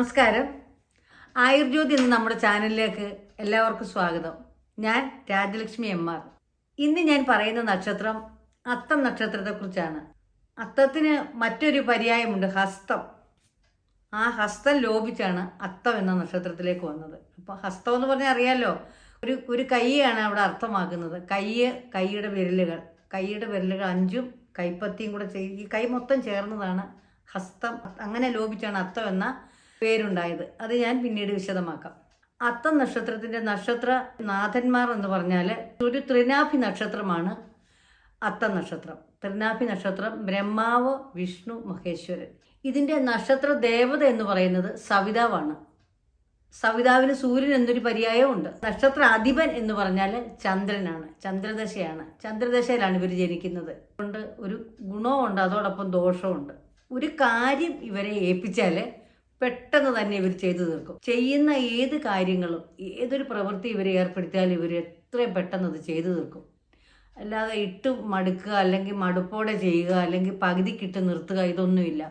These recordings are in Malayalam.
നമസ്കാരം. ആയുർജ്യോതി എന്ന നമ്മുടെ ചാനലിലേക്ക് എല്ലാവർക്കും സ്വാഗതം. ഞാൻ രാജലക്ഷ്മി എം ആർ. ഇന്ന് ഞാൻ പറയുന്ന നക്ഷത്രം അത്തം നക്ഷത്രത്തെക്കുറിച്ചാണ്. അത്തത്തിന് മറ്റൊരു പര്യായമുണ്ട് ഹസ്തം. ആ ഹസ്തം ലോപിച്ചാണ് അത്തം എന്ന നക്ഷത്രത്തിലേക്ക് വന്നത്. അപ്പോൾ ഹസ്തം എന്ന് പറഞ്ഞാൽ അറിയാലോ ഒരു ഒരു കൈയാണ് അവിടെ അർത്ഥമാക്കുന്നത്. കയ്യ് കൈയുടെ വിരലുകൾ. കൈയുടെ വിരലുകൾ അഞ്ചും കൈപ്പത്തിയും കൂടെ ഈ കൈ മൊത്തം ചേർന്നതാണ് ഹസ്തം. അങ്ങനെ ലോപിച്ചാണ് അത്തം എന്ന പേരുണ്ടായത്. അത് ഞാൻ പിന്നീട് വിശദമാക്കാം. അത്തം നക്ഷത്രത്തിന്റെ നക്ഷത്ര നാഥന്മാർ എന്ന് പറഞ്ഞാൽ ഒരു ത്രിനാഭി നക്ഷത്രമാണ് അത്തം നക്ഷത്രം. ത്രിനാഭി നക്ഷത്രം ബ്രഹ്മാവ് വിഷ്ണു മഹേശ്വരൻ. ഇതിന്റെ നക്ഷത്ര ദേവത എന്ന് പറയുന്നത് സവിതാവാണ്. സവിതാവിന് സൂര്യൻ എന്നൊരു പര്യായമുണ്ട് നക്ഷത്ര അധിപൻ എന്ന് പറഞ്ഞാൽ ചന്ദ്രനാണ്. ചന്ദ്രദശയാണ്. ചന്ദ്രദശയിലാണ് ഇവർ ജനിക്കുന്നത്. അതുകൊണ്ട് ഒരു ഗുണവുമുണ്ട് അതോടൊപ്പം ദോഷവുമുണ്ട്. ഒരു കാര്യം ഇവരെ ഏൽപ്പിച്ചാൽ പെട്ടെന്ന് തന്നെ ഇവർ ചെയ്തു തീർക്കും. ചെയ്യുന്ന ഏത് കാര്യങ്ങളും ഏതൊരു പ്രവൃത്തി ഇവരെ ഏർപ്പെടുത്തിയാൽ ഇവർ എത്രയും പെട്ടെന്ന് അത് ചെയ്തു തീർക്കും. അല്ലാതെ ഇട്ട് മടുക്കുക അല്ലെങ്കിൽ മടുപ്പോടെ ചെയ്യുക അല്ലെങ്കിൽ പകുതിക്കിട്ട് നിർത്തുക ഇതൊന്നുമില്ല.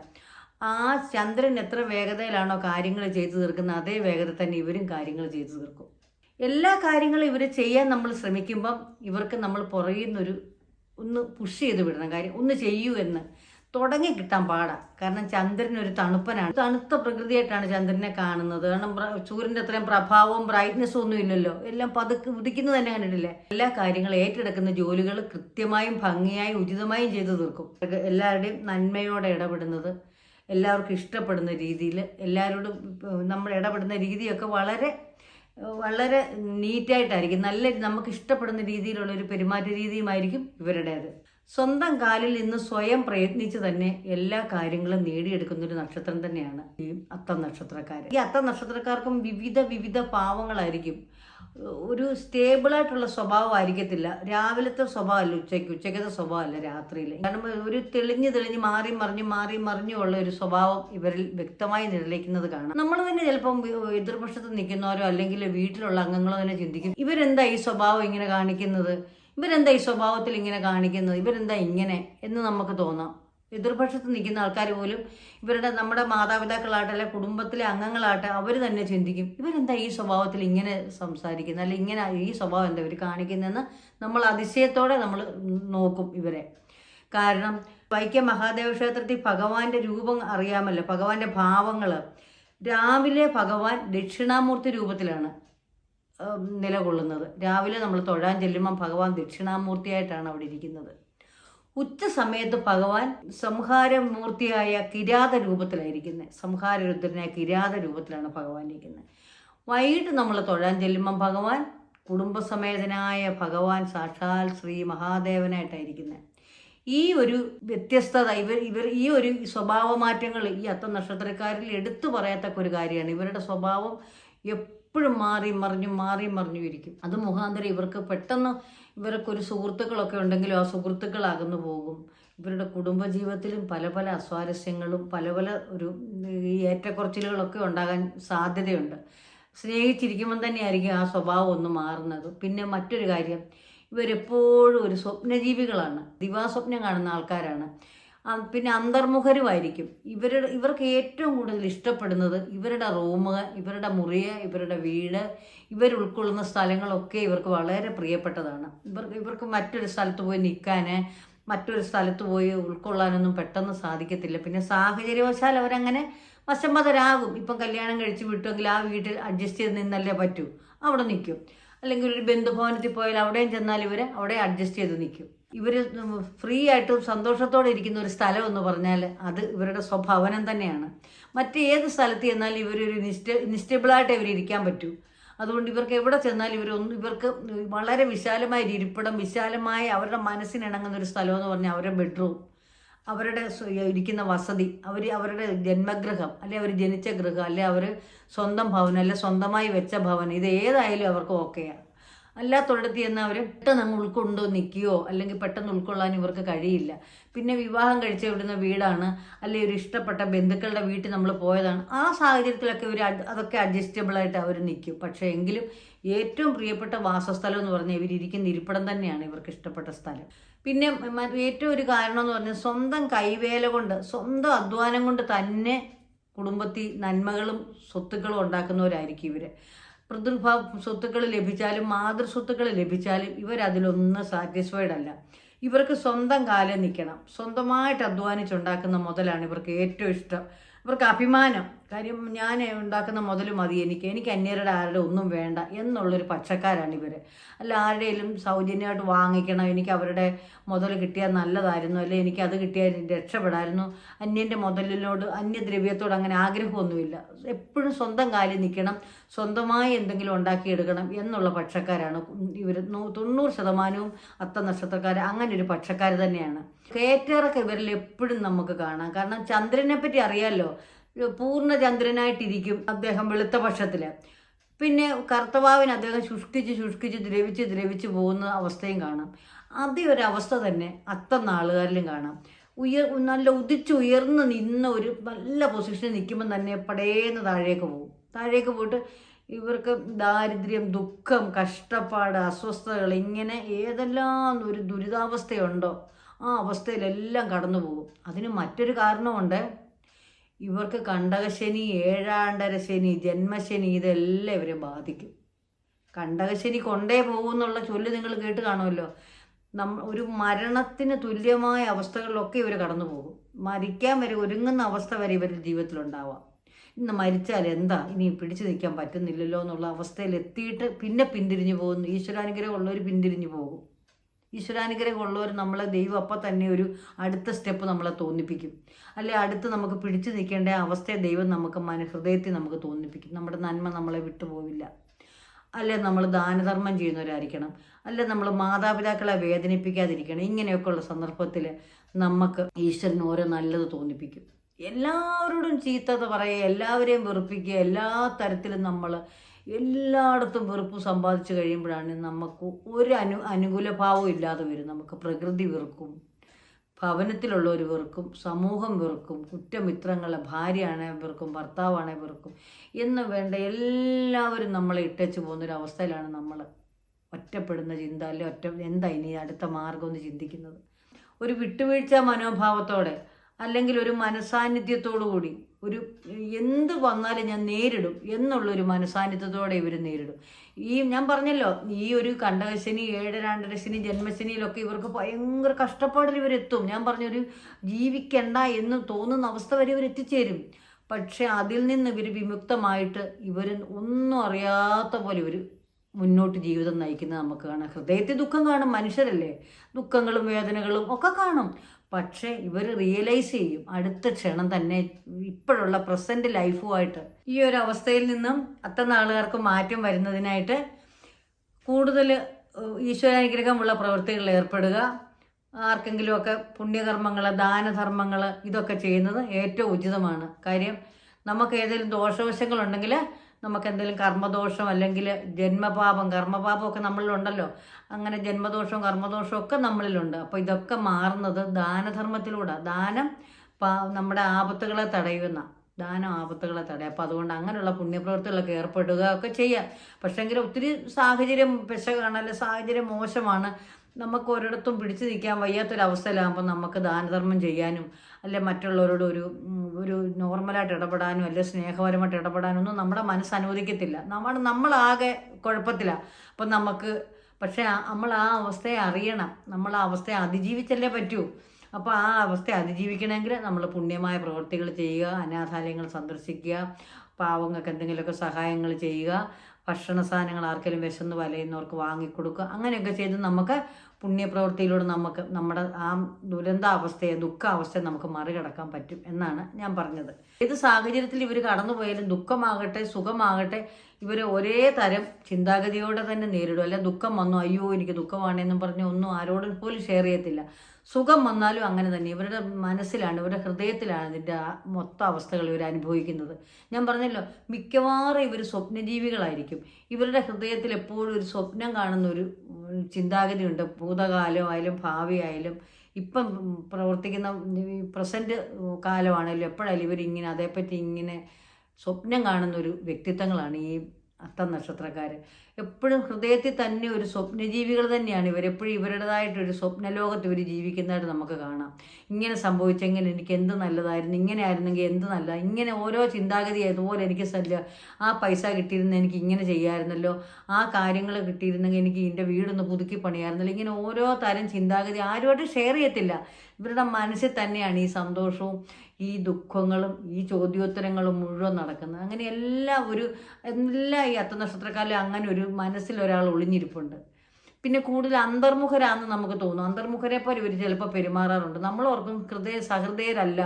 ആ ചന്ദ്രൻ എത്ര വേഗതയിലാണോ കാര്യങ്ങൾ ചെയ്തു തീർക്കുന്നത് അതേ വേഗത തന്നെ ഇവരും കാര്യങ്ങൾ ചെയ്തു തീർക്കും. എല്ലാ കാര്യങ്ങളും ഇവർ ചെയ്യാൻ നമ്മൾ ശ്രമിക്കുമ്പം ഇവർക്ക് നമ്മൾ പുറകിൽ നിന്നൊരു ഒന്ന് പുഷ് ചെയ്ത് വിടണം കാര്യം ഒന്ന് ചെയ്യൂ എന്ന്. തുടങ്ങി കിട്ടാൻ പാടാ. കാരണം ചന്ദ്രൻ ഒരു തണുപ്പനാണ്. തണുത്ത പ്രകൃതിയായിട്ടാണ് ചന്ദ്രനെ കാണുന്നത്. കാരണം സൂര്യന്റെ അത്രയും പ്രഭാവവും ബ്രൈറ്റ്നെസ്സും ഒന്നും ഇല്ലല്ലോ. എല്ലാം പതുക്കെ ഉദിക്കുന്നത് തന്നെ കണ്ടിട്ടില്ലേ? എല്ലാ കാര്യങ്ങളും ഏറ്റെടുക്കുന്ന ജോലികൾ കൃത്യമായും ഭംഗിയായും ഉചിതമായും ചെയ്തു തീർക്കും. എല്ലാവരുടെയും നന്മയോടെ ഇടപെടുന്നത് എല്ലാവർക്കും ഇഷ്ടപ്പെടുന്ന രീതിയിൽ എല്ലാവരോടും നമ്മൾ ഇടപെടുന്ന രീതിയൊക്കെ വളരെ വളരെ നീറ്റായിട്ടായിരിക്കും നല്ല നമുക്ക് ഇഷ്ടപ്പെടുന്ന രീതിയിലുള്ള ഒരു പെരുമാറ്റ രീതിയുമായിരിക്കും ഇവരുടേത്. സ്വന്തം കാലിൽ നിന്ന് സ്വയം പ്രയത്നിച്ച് തന്നെ എല്ലാ കാര്യങ്ങളും നേടിയെടുക്കുന്ന ഒരു നക്ഷത്രം തന്നെയാണ് ഈ അത്ത നക്ഷത്രക്കാർ ഈ അത്ത നക്ഷത്രക്കാർക്കും വിവിധ വിവിധ പാവങ്ങളായിരിക്കും. ഒരു സ്റ്റേബിളായിട്ടുള്ള സ്വഭാവം ആയിരിക്കത്തില്ല രാവിലത്തെ സ്വഭാവമല്ല ഉച്ചയ്ക്ക് ഉച്ചയ്ക്കത്തെ സ്വഭാവമല്ല രാത്രിയിൽ കാരണം ഒരു തെളിഞ്ഞ് തെളിഞ്ഞ് മാറി മറിഞ്ഞ് മാറി മറിഞ്ഞുള്ള ഒരു സ്വഭാവം ഇവരിൽ വ്യക്തമായി നിഴലിക്കുന്നത് കാണാം. നമ്മൾ തന്നെ ചിലപ്പം എതിർപക്ഷത്ത് നിൽക്കുന്നവരോ അല്ലെങ്കിൽ വീട്ടിലുള്ള അംഗങ്ങളോ തന്നെ ചിന്തിക്കും ഇവരെന്താ ഈ സ്വഭാവം ഇങ്ങനെ കാണിക്കുന്നത്? ഇവരെന്താ ഈ സ്വഭാവത്തിൽ ഇങ്ങനെ കാണിക്കുന്നത്? ഇവരെന്താ ഇങ്ങനെ എന്ന് നമുക്ക് തോന്നാം. എതിർപക്ഷത്ത് നിൽക്കുന്ന ആൾക്കാർ പോലും ഇവരുടെ നമ്മുടെ മാതാപിതാക്കളാകട്ടെ അല്ലെ കുടുംബത്തിലെ അംഗങ്ങളാകട്ടെ അവർ തന്നെ ചിന്തിക്കും. ഇവരെന്താ ഈ സ്വഭാവത്തിൽ ഇങ്ങനെ സംസാരിക്കുന്നത്? അല്ലെങ്കിൽ ഇങ്ങനെ ഈ സ്വഭാവം എന്താ ഇവർ കാണിക്കുന്നതെന്ന് നമ്മൾ അതിശയത്തോടെ നമ്മൾ നോക്കും ഇവരെ. കാരണം വൈക്കം മഹാദേവ ക്ഷേത്രത്തിൽ ഭഗവാന്റെ രൂപം അറിയാമല്ലോ ഭഗവാന്റെ ഭാവങ്ങൾ രാവിലെ ഭഗവാൻ ദക്ഷിണാമൂർത്തി രൂപത്തിലാണ്. നിലകൊള്ളുന്നത്. രാവിലെ നമ്മൾ തൊഴാൻ ചെല്ലുമ്പം ഭഗവാൻ ദക്ഷിണാമൂർത്തിയായിട്ടാണ് അവിടെ ഇരിക്കുന്നത്. ഉച്ച സമയത്ത് ഭഗവാൻ സംഹാരമൂർത്തിയായ കിരാത രൂപത്തിലായിരിക്കുന്നത് സംഹാരരുദ്രനായ കിരാത രൂപത്തിലാണ് ഭഗവാൻ ഇരിക്കുന്നത് വൈകിട്ട് നമ്മൾ തൊഴാൻ ചെല്ലുമ്പം ഭഗവാൻ കുടുംബസമേതനായ ഭഗവാൻ സാക്ഷാൽ ശ്രീ മഹാദേവനായിട്ടായിരിക്കുന്നത് ഈ ഒരു വ്യത്യസ്തത ഇവർ ഇവർ ഈ ഒരു സ്വഭാവ മാറ്റങ്ങൾ ഈ അത്ത നക്ഷത്രക്കാരിൽ എടുത്തു പറയത്തക്ക ഒരു കാര്യമാണ്. ഇവരുടെ സ്വഭാവം എപ്പോഴും മാറി മറിഞ്ഞു മാറി മറിഞ്ഞു ഇരിക്കും. അത് മുഖാന്തരം ഇവർക്ക് പെട്ടെന്ന് ഇവർക്കൊരു സുഹൃത്തുക്കളൊക്കെ ഉണ്ടെങ്കിലും ആ സുഹൃത്തുക്കൾ അകന്നു പോകും. ഇവരുടെ കുടുംബജീവിതത്തിലും പല പല അസ്വാരസ്യങ്ങളും പല പല ഒരു ഏറ്റക്കുറച്ചിലുകളൊക്കെ ഉണ്ടാകാൻ സാധ്യതയുണ്ട്. സ്നേഹിച്ചിരിക്കുമ്പം തന്നെയായിരിക്കും ആ സ്വഭാവം ഒന്ന് മാറുന്നത്. പിന്നെ മറ്റൊരു കാര്യം ഇവരെപ്പോഴും ഒരു സ്വപ്നജീവികളാണ്. ദിവാസ്വപ്നം കാണുന്ന ആൾക്കാരാണ്. പിന്നെ അന്തർമുഖരുമായിരിക്കും. ഇവരുടെ ഇവർക്ക് ഏറ്റവും കൂടുതൽ ഇഷ്ടപ്പെടുന്നത് ഇവരുടെ റൂമ് ഇവരുടെ മുറി ഇവരുടെ വീട് ഇവർ ഉൾക്കൊള്ളുന്ന സ്ഥലങ്ങളൊക്കെ ഇവർക്ക് വളരെ പ്രിയപ്പെട്ടതാണ്. ഇവർക്ക് ഇവർക്ക് മറ്റൊരു സ്ഥലത്ത് പോയി നിൽക്കാൻ മറ്റൊരു സ്ഥലത്ത് പോയി ഉൾക്കൊള്ളാനൊന്നും പെട്ടെന്ന് സാധിക്കത്തില്ല. പിന്നെ സാഹചര്യവശാൽ അവരങ്ങനെ വശംബതരാകും ഇപ്പം കല്യാണം കഴിച്ച് വിട്ടുമെങ്കിൽ ആ വീട്ടിൽ അഡ്ജസ്റ്റ് ചെയ്ത് നിന്നല്ലേ പറ്റൂ. അവിടെ നിൽക്കും. അല്ലെങ്കിൽ ഒരു ബന്ധുഭവനത്തിൽ പോയാൽ അവിടെയും ചെന്നാൽ ഇവർ അവിടെ അഡ്ജസ്റ്റ് ചെയ്ത് നിൽക്കും. ഇവർ ഫ്രീ ആയിട്ടും സന്തോഷത്തോടെ ഇരിക്കുന്ന ഒരു സ്ഥലം എന്ന് പറഞ്ഞാൽ അത് ഇവരുടെ സ്വഭവനം തന്നെയാണ്. മറ്റേത് സ്ഥലത്ത് ചെന്നാൽ ഇവരൊരു നിസ്റ്റ നിസ്റ്റബിളായിട്ട് ഇവർ പറ്റൂ. അതുകൊണ്ട് ഇവർക്ക് എവിടെ ചെന്നാൽ ഇവരൊന്നും ഇവർക്ക് വളരെ വിശാലമായ ഇരിപ്പിടം വിശാലമായ അവരുടെ മനസ്സിനിണങ്ങുന്ന ഒരു സ്ഥലം എന്ന് പറഞ്ഞാൽ അവരുടെ ബെഡ്റൂം അവരുടെ ഇരിക്കുന്ന വസതി അവർ അവരുടെ ജന്മഗൃഹം അല്ലെ അവർ ജനിച്ച ഗൃഹം അല്ലെ അവർ സ്വന്തം ഭവനം അല്ലെ സ്വന്തമായി വെച്ച ഭവനം ഇത് ഏതായാലും അവർക്ക് ഓക്കെയാണ് അല്ലാത്തൊരിടത്ത് ചെന്ന് അവർ പെട്ടെന്ന് അങ്ങ് ഉൾക്കൊണ്ടോ നിൽക്കുകയോ അല്ലെങ്കിൽ പെട്ടെന്ന് ഉൾക്കൊള്ളാൻ ഇവർക്ക് കഴിയില്ല. പിന്നെ വിവാഹം കഴിച്ച വിടുന്ന വീടാണ്. അല്ലെങ്കിൽ ഒരു ഇഷ്ടപ്പെട്ട ബന്ധുക്കളുടെ വീട്ടിൽ നമ്മൾ പോയതാണ്. ആ സാഹചര്യത്തിലൊക്കെ ഇവർ അതൊക്കെ അഡ്ജസ്റ്റബിളായിട്ട് അവർ നിൽക്കും. പക്ഷേ എങ്കിലും ഏറ്റവും പ്രിയപ്പെട്ട വാസസ്ഥലം എന്ന് പറഞ്ഞാൽ ഇവരിയ്ക്കുന്ന ഇരിപ്പിടം തന്നെയാണ് ഇവർക്ക് ഇഷ്ടപ്പെട്ട സ്ഥലം. പിന്നെ ഏറ്റവും ഒരു കാരണം എന്ന് പറഞ്ഞാൽ സ്വന്തം കൈവേല കൊണ്ട് സ്വന്തം അധ്വാനം കൊണ്ട് തന്നെ കുടുംബത്തിൽ നന്മകളും സ്വത്തുക്കളും ഉണ്ടാക്കുന്നവരായിരിക്കും ഇവർ പിതൃഭാ സ്വത്തുക്കൾ ലഭിച്ചാലും മാതൃസ്വത്തുക്കൾ ലഭിച്ചാലും ഇവരതിലൊന്നും സാറ്റിസ്ഫൈഡ് അല്ല. ഇവർക്ക് സ്വന്തം കാലം നിൽക്കണം. സ്വന്തമായിട്ട് അധ്വാനിച്ചുണ്ടാക്കുന്ന മുതലാണ് ഇവർക്ക് ഏറ്റവും ഇഷ്ടം. ഇവർക്ക് അഭിമാനം. കാര്യം ഞാൻ ഉണ്ടാക്കുന്ന മുതൽ മതി എനിക്ക്. എനിക്ക് അന്യരുടെ ആരുടെ ഒന്നും വേണ്ട എന്നുള്ളൊരു പക്ഷക്കാരാണ് ഇവർ അല്ല ആരുടെയും സൗജന്യമായിട്ട് വാങ്ങിക്കണം. എനിക്ക് അവരുടെ മുതൽ കിട്ടിയാൽ നല്ലതായിരുന്നു. അല്ലെ എനിക്ക് അത് കിട്ടിയാൽ രക്ഷപ്പെടായിരുന്നു. അന്യന്റെ മുതലിനോട് അന്യദ്രവ്യത്തോട് അങ്ങനെ ആഗ്രഹമൊന്നുമില്ല. എപ്പോഴും സ്വന്തം കാലിൽ നിൽക്കണം. സ്വന്തമായി എന്തെങ്കിലും ഉണ്ടാക്കിയെടുക്കണം എന്നുള്ള പക്ഷക്കാരാണ് ഇവർ തൊണ്ണൂറ് ശതമാനവും അത്ത നക്ഷത്രക്കാർ അങ്ങനെ ഒരു പക്ഷക്കാർ തന്നെയാണ്. കയറ്റേറൊക്കെ ഇവരിൽ എപ്പോഴും നമുക്ക് കാണാം. കാരണം ചന്ദ്രനെ പറ്റി അറിയാമല്ലോ പൂർണ ചന്ദ്രനായിട്ടിരിക്കും അദ്ദേഹം വെളുത്ത പക്ഷത്തിൽ പിന്നെ കർത്തവാവിന് അദ്ദേഹം ശുഷ്കിച്ച് ശുഷ്കിച്ച് ദ്രവിച്ച് ദ്രവിച്ച് പോകുന്ന അവസ്ഥയും കാണാം. അതേ ഒരു അവസ്ഥ തന്നെ അത്തം നാളുകാരിലും കാണാം. ഉയർ നല്ല ഉദിച്ച് ഉയർന്ന് നിന്ന ഒരു നല്ല പൊസിഷനിൽ നിൽക്കുമ്പോൾ തന്നെ പടേന്ന് താഴേക്ക് പോകും. താഴേക്ക് പോയിട്ട് ഇവർക്ക് ദാരിദ്ര്യം ദുഃഖം കഷ്ടപ്പാട് അസ്വസ്ഥതകൾ ഇങ്ങനെ ഏതെല്ലാം ഒരു ദുരിതാവസ്ഥയുണ്ടോ ആ അവസ്ഥയിലെല്ലാം കടന്നു പോകും അതിന് മറ്റൊരു കാരണമുണ്ട് ഇവർക്ക് കണ്ടകശനി ഏഴാണ്ടര ശനി ജന്മശനി ഇതെല്ലാം ഇവരെ ബാധിക്കും. കണ്ടകശനി കൊണ്ടേ പോകുമെന്നുള്ള ചൊല്ല് നിങ്ങൾ കേട്ട് കാണുമല്ലോ. നമ്മ ഒരു മരണത്തിന് തുല്യമായ അവസ്ഥകളിലൊക്കെ ഇവർ കടന്നു പോകും. മരിക്കാൻ വരെ ഒരുങ്ങുന്ന അവസ്ഥ വരെ ഇവരുടെ ജീവിതത്തിലുണ്ടാവാം. ഇന്ന് മരിച്ചാൽ എന്താ? ഇനി പിടിച്ചു നിൽക്കാൻ പറ്റുന്നില്ലല്ലോ എന്നുള്ള അവസ്ഥയിൽ എത്തിയിട്ട് പിന്നെ പിന്തിരിഞ്ഞു പോകുന്നു. ഈശ്വരാനുഗ്രഹം ഉള്ളവർ പിന്തിരിഞ്ഞു പോകും. ഈശ്വരാനുഗ്രഹം ഉള്ളവർ നമ്മളെ ദൈവം അപ്പം തന്നെ ഒരു അടുത്ത സ്റ്റെപ്പ് നമ്മളെ തോന്നിപ്പിക്കും. അല്ലെ അടുത്ത് നമുക്ക് പിടിച്ചു നിൽക്കേണ്ട അവസ്ഥയെ ദൈവം നമുക്ക് മന ഹൃദയത്തിൽ നമുക്ക് തോന്നിപ്പിക്കും. നമ്മുടെ നന്മ നമ്മളെ വിട്ടുപോവില്ല അല്ലെ നമ്മൾ ദാനധർമ്മം ചെയ്യുന്നവരായിരിക്കണം. അല്ലെ നമ്മൾ മാതാപിതാക്കളെ വേദനിപ്പിക്കാതിരിക്കണം. ഇങ്ങനെയൊക്കെയുള്ള സന്ദർഭത്തിൽ നമുക്ക് ഈശ്വരൻ ഓരോ നല്ലത് തോന്നിപ്പിക്കും. എല്ലാവരോടും ചീത്തത പറയുക എല്ലാവരെയും വെറുപ്പിക്കുക എല്ലാ തരത്തിലും നമ്മൾ എല്ലായിടത്തും വെറുപ്പ് സമ്പാദിച്ചു കഴിയുമ്പോഴാണ് നമുക്ക് ഒരു അനു അനുകൂല ഭാവവും ഇല്ലാതെ വരും. നമുക്ക് പ്രകൃതി വെറുക്കും ഭവനത്തിലുള്ളവർ വെറുക്കും സമൂഹം വെറുക്കും കുറ്റമിത്രങ്ങളെ ഭാര്യയാണെ വെറുക്കും ഭർത്താവാണേ വെറുക്കും എന്ന് വേണ്ട എല്ലാവരും നമ്മളെ ഇട്ടച്ചു പോകുന്നൊരവസ്ഥയിലാണ് നമ്മൾ ഒറ്റപ്പെടുന്ന ചിന്ത അല്ലെ ഒറ്റ എന്താ ഇനി അടുത്ത മാർഗം എന്ന് ചിന്തിക്കുന്നത്? ഒരു വിട്ടുവീഴ്ച മനോഭാവത്തോടെ അല്ലെങ്കിൽ ഒരു മനസാന്നിധ്യത്തോടു കൂടി ഒരു എന്ത് വന്നാലും ഞാൻ നേരിടും എന്നുള്ളൊരു മനസാന്നിധ്യത്തോടെ ഇവർ നേരിടും. ഈ ഞാൻ പറഞ്ഞല്ലോ ഈ ഒരു കണ്ടകശനി ഏഴരാണ്ടരശനി ജന്മശനിയിലൊക്കെ ഇവർക്ക് ഭയങ്കര കഷ്ടപ്പാടിൽ ഇവരെത്തും. ഞാൻ പറഞ്ഞൊരു ജീവിക്കണ്ട എന്ന് തോന്നുന്ന അവസ്ഥ വരെ ഇവർ എത്തിച്ചേരും പക്ഷെ അതിൽ നിന്ന് ഇവർ വിമുക്തമായിട്ട് ഇവർ ഒന്നും അറിയാത്ത പോലെ ഇവർ മുന്നോട്ട് ജീവിതം നയിക്കുന്നത് നമുക്ക് കാണാം. ഹൃദയത്തിൽ ദുഃഖം കാണും മനുഷ്യരല്ലേ? ദുഃഖങ്ങളും വേദനകളും ഒക്കെ കാണും. പക്ഷേ ഇവർ റിയലൈസ് ചെയ്യും. അടുത്ത ക്ഷണം തന്നെ ഇപ്പോഴുള്ള പ്രസന്റ് ലൈഫുമായിട്ട് ഈ ഒരു അവസ്ഥയിൽ നിന്നും അത്ര ആളുകാർക്ക് മാറ്റം വരുന്നതിനായിട്ട് കൂടുതൽ ഈശ്വരാനുഗ്രഹമുള്ള പ്രവൃത്തികളിൽ ഏർപ്പെടുക. ആർക്കെങ്കിലുമൊക്കെ പുണ്യകർമ്മങ്ങൾ ദാനധർമ്മങ്ങൾ ഇതൊക്കെ ചെയ്യുന്നത് ഏറ്റവും ഉചിതമാണ്. കാര്യം നമുക്ക് ഏതെങ്കിലും ദോഷവശങ്ങളുണ്ടെങ്കിൽ നമുക്ക് എന്തെങ്കിലും കർമ്മദോഷം അല്ലെങ്കിൽ ജന്മപാപം കർമ്മപാപം ഒക്കെ നമ്മളിലുണ്ടല്ലോ. അങ്ങനെ ജന്മദോഷവും കർമ്മദോഷവും ഒക്കെ നമ്മളിലുണ്ട്. അപ്പോൾ ഇതൊക്കെ മാറുന്നത് ദാനധർമ്മത്തിലൂടെ. ദാനം നമ്മുടെ ആപത്തുകളെ തടയുന്ന ദാനം ആപത്തുകളെ തടയും അപ്പോൾ അതുകൊണ്ട് അങ്ങനെയുള്ള പുണ്യപ്രവൃത്തികളൊക്കെ ഏർപ്പെടുക ഒക്കെ ചെയ്യാം. പക്ഷേങ്കിൽ ഒത്തിരി സാഹചര്യം പെശ അല്ലെ സാഹചര്യം മോശമാണ്. നമുക്ക് ഒരിടത്തും പിടിച്ചു നിൽക്കാൻ വയ്യാത്തൊരവസ്ഥയിലാകുമ്പോൾ നമുക്ക് ദാനധർമ്മം ചെയ്യാനും അല്ലെ മറ്റുള്ളവരോട് ഒരു ഒരു നോർമലായിട്ട് ഇടപെടാനും അല്ലെ സ്നേഹപരമായിട്ട് ഇടപെടാനും ഒന്നും നമ്മുടെ മനസ്സ് അനുവദിക്കത്തില്ല. നമ്മൾ നമ്മളാകെ കുഴപ്പത്തിലാണ് അപ്പം നമുക്ക് പക്ഷേ നമ്മൾ ആ അവസ്ഥയെ അറിയണം. നമ്മൾ ആ അവസ്ഥയെ അതിജീവിച്ചല്ലേ പറ്റൂ. അപ്പോൾ ആ അവസ്ഥയെ അതിജീവിക്കണമെങ്കിൽ നമ്മൾ പുണ്യമായ പ്രവൃത്തികൾ ചെയ്യുക അനാഥാലയങ്ങൾ സന്ദർശിക്കുക പാവങ്ങൾക്ക് എന്തെങ്കിലുമൊക്കെ സഹായങ്ങൾ ചെയ്യുക ഭക്ഷണ സാധനങ്ങൾ ആർക്കെങ്കിലും വിശന്ന് വലയുന്നവർക്ക് വാങ്ങിക്കൊടുക്കുക അങ്ങനെയൊക്കെ ചെയ്ത് നമുക്ക് പുണ്യപ്രവൃത്തിയിലൂടെ നമുക്ക് നമ്മുടെ ആ ദുരന്താവസ്ഥയെ ദുഃഖാവസ്ഥയെ നമുക്ക് മറികടക്കാൻ പറ്റും എന്നാണ് ഞാൻ പറഞ്ഞത്. ഏത് സാഹചര്യത്തിൽ ഇവർ കടന്നുപോയാലും ദുഃഖമാകട്ടെ സുഖമാകട്ടെ ഇവർ ഒരേ തരം ചിന്താഗതിയോടെ തന്നെ നേരിടും. അല്ലെ ദുഃഖം വന്നു അയ്യോ എനിക്ക് ദുഃഖമാണെന്നും പറഞ്ഞ് ഒന്നും ആരോടും പോലും ഷെയർ ചെയ്യത്തില്ല. സുഖം വന്നാലും അങ്ങനെ തന്നെ. ഇവരുടെ മനസ്സിലാണ് ഇവരുടെ ഹൃദയത്തിലാണ് ഇതിന്റെ മൊത്തം അവസ്ഥകൾ ഇവർ അനുഭവിക്കുന്നത്. ഞാൻ പറഞ്ഞല്ലോ മിക്കവാറും ഇവർ സ്വപ്നജീവികളായിരിക്കും. ഇവരുടെ ഹൃദയത്തിൽ എപ്പോഴും ഒരു സ്വപ്നം കാണുന്ന ഒരു ചിന്താഗതിയുണ്ട്. ഭൂതകാലം ആയാലും ഭാവി ആയാലും ഇപ്പം പ്രവർത്തിക്കുന്ന പ്രസന്റ് കാലമാണെങ്കിലും എപ്പോഴായാലും ഇവരിങ്ങനെ അതേപ്പറ്റി ഇങ്ങനെ സ്വപ്നം കാണുന്ന ഒരു വ്യക്തിത്വങ്ങളാണ് ഈ അത്ത നക്ഷത്രക്കാർ എപ്പോഴും ഹൃദയത്തിൽ തന്നെ ഒരു സ്വപ്നജീവികൾ തന്നെയാണ് ഇവർ എപ്പോഴും ഇവരുടേതായിട്ടൊരു സ്വപ്നലോകത്ത് ഇവർ ജീവിക്കുന്നതായിട്ട് നമുക്ക് കാണാം. ഇങ്ങനെ സംഭവിച്ചെങ്കിൽ എനിക്ക് എന്ത് നല്ലതായിരുന്നു ഇങ്ങനെ ആയിരുന്നെങ്കിൽ എന്ത് നല്ല ഇങ്ങനെ ഓരോ ചിന്താഗതി അതുപോലെ എനിക്ക് സല്ല ആ പൈസ കിട്ടിയിരുന്ന എനിക്ക് ഇങ്ങനെ ചെയ്യാമായിരുന്നല്ലോ ആ കാര്യങ്ങൾ കിട്ടിയിരുന്നെങ്കിൽ എനിക്ക് എന്റെ വീടൊന്ന് പുതുക്കി പണിയായിരുന്നല്ലോ ഇങ്ങനെ ഓരോ തരം ചിന്താഗതി ആരുമായിട്ട് ഷെയർ ചെയ്യത്തില്ല. ഇവരുടെ മനസ്സിൽ തന്നെയാണ് ഈ സന്തോഷവും ഈ ദുഃഖങ്ങളും ഈ ചോദ്യോത്തരങ്ങളും മുഴുവൻ നടക്കുന്നത്. അങ്ങനെ എല്ലാ ഒരു എല്ലാ ഈ അത്തനക്ഷത്രക്കാരിലും അങ്ങനെ ഒരു മനസ്സിൽ ഒരാൾ ഒളിഞ്ഞിരിപ്പുണ്ട്. പിന്നെ കൂടുതൽ അന്തർമുഖരാന്ന് നമുക്ക് തോന്നും. അന്തർമുഖരെ പോലെ ഇവർ ചിലപ്പോൾ പെരുമാറാറുണ്ട്. നമ്മൾ ഓർക്കും ഹൃദയ സഹൃദയരല്ല.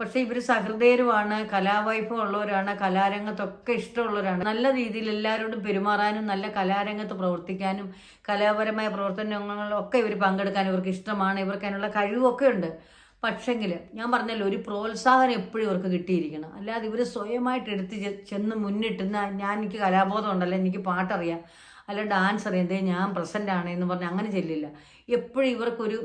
പക്ഷെ ഇവർ സഹൃദയരുമാണ് കലാവൈഭവം ഉള്ളവരാണ് കലാരംഗത്തൊക്കെ ഇഷ്ടമുള്ളവരാണ്. നല്ല രീതിയിൽ എല്ലാവരോടും പെരുമാറാനും നല്ല കലാരംഗത്ത് പ്രവർത്തിക്കാനും കലാപരമായ പ്രവർത്തനങ്ങളിലൊക്കെ ഇവർ പങ്കെടുക്കാൻ ഇവർക്ക് ഇഷ്ടമാണ്. ഇവർക്ക് അതിനുള്ള കഴിവൊക്കെ ഉണ്ട്. പക്ഷെങ്കിൽ ഞാൻ പറഞ്ഞല്ലോ ഒരു പ്രോത്സാഹനം എപ്പോഴും ഇവർക്ക് കിട്ടിയിരിക്കണം. അല്ലാതെ ഇവർ സ്വയമായിട്ട് എടുത്ത് ചെന്ന് മുന്നിട്ട് ഞാൻ എനിക്ക് കലാബോധം ഉണ്ടല്ലോ എനിക്ക് പാട്ടറിയാം അല്ല ഡാൻസ് അറിയാം എന്തേ ഞാൻ പ്രസന്റ് ആണ് എന്ന് പറഞ്ഞ് അങ്ങനെ ചെല്ലില്ല. എപ്പോഴും ഇവർക്കൊരു